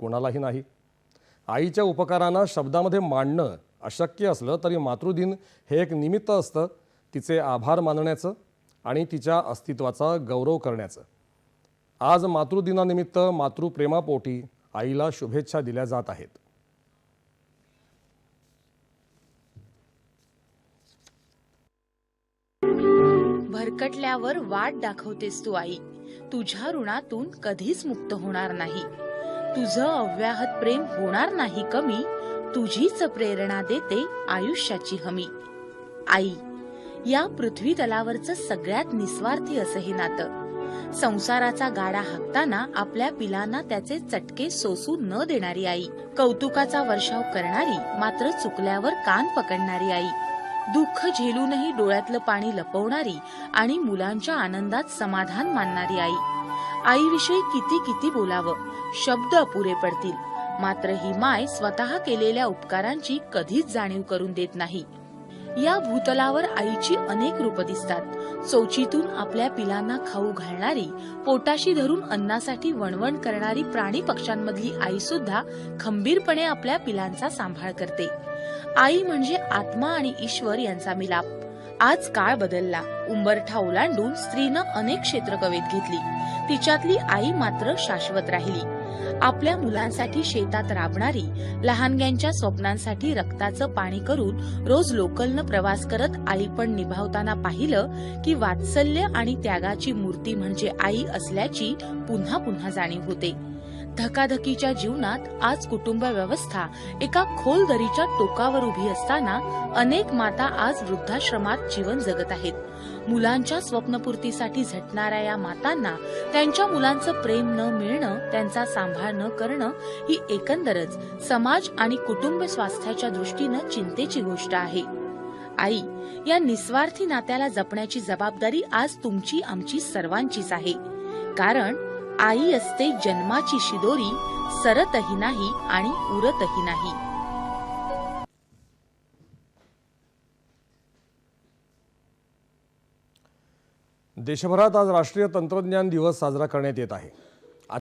कोणालाही नाही. आईच्या उपकारांना शब्दामध्ये मांडणं अशक्य असलं तरी मातृदिन हे एक निमित्त असतं तिचे आभार मानण्याचं आणि तिच्या अस्तित्वाचा गौरव करण्याचं. आज मातृदिनानिमित्त मातृप्रेमापोटी आईला शुभेच्छा दिल्या जात आहेत. भरकटल्यावर वाट दाखवतेस तू आई. तुझ्या ऋणातून कधीच मुक्त होणार नाही. तुझं अव्याहत प्रेम होणार नाही कमी. तुझीच प्रेरणा देते आयुष्याची हमी. आई या पृथ्वी तलावरचं सगळ्यात निस्वार्थी असं हे नातं. संसाराचा गाडा हाकताना आपल्या पिलांना त्याचे चटके सोसू न देणारी आई. कौतुकाचा वर्षाव करणारी मात्र चुकल्यावर कान पकडणारी आई. दुःख झेलूनही डोळ्यातलं पाणी लपवणारी आणि मुलांच्या आनंदात समाधान मानणारी आई. आईविषयी किती किती बोलावं? शब्द अपुरे पडतील. मात्र ही माय स्वतः केलेल्या उपकारांची कधीच जाणीव करून देत नाही. या भूतलावर आईची अनेक रूप दिसतात. चोचीतून आपल्या पिलांना खाऊ घालणारी पोटाशी धरून अन्नासाठी वणवण करणारी प्राणी पक्ष्यांमधली आई सुद्धा खंबीरपणे आपल्या पिलांचा सांभाळ करते. आई म्हणजे आत्मा आणि ईश्वर यांचा मिलाप. आज काळ बदलला. उंबरठा ओलांडून स्त्रीनं अनेक क्षेत्र कवेत घेतली. तिच्यातली आई मात्र शाश्वत राहिली. आपल्या मुलांसाठी शेतात राबणारी लहानग्यांच्या स्वप्नांसाठी रक्ताचं पाणी करून रोज लोकलनं प्रवास करत आई पण निभावताना पाहिलं की वात्सल्य आणि त्यागाची मूर्ती म्हणजे आई असल्याची पुन्हा पुन्हा जाणीव होते. धकाधकीच्या जीवनात आज कुटुंब व्यवस्था एका खोल दरीच्या टोकावर उभी असताना अनेक माता आज वृद्धाश्रमात जीवन जगत आहेत. मुलांच्या स्वप्नपूर्तीसाठी झटणाऱ्या या मातांना त्यांच्या मुलांचं प्रेम न मिळणं त्यांचा सांभाळ न करणं ही एकंदरच समाज आणि कुटुंब स्वास्थ्याच्या दृष्टीनं चिंतेची गोष्ट आहे. आई या निस्वार्थी नात्याला जपण्याची जबाबदारी आज तुमची आमची सर्वांचीच आहे. कारण आई असते जन्माची शिदोरी सरतही नाही आणि उरतही नाही. देशभरात आज राष्ट्रीय तंत्रज्ञान दिवस साजरा करण्यात येत आहे.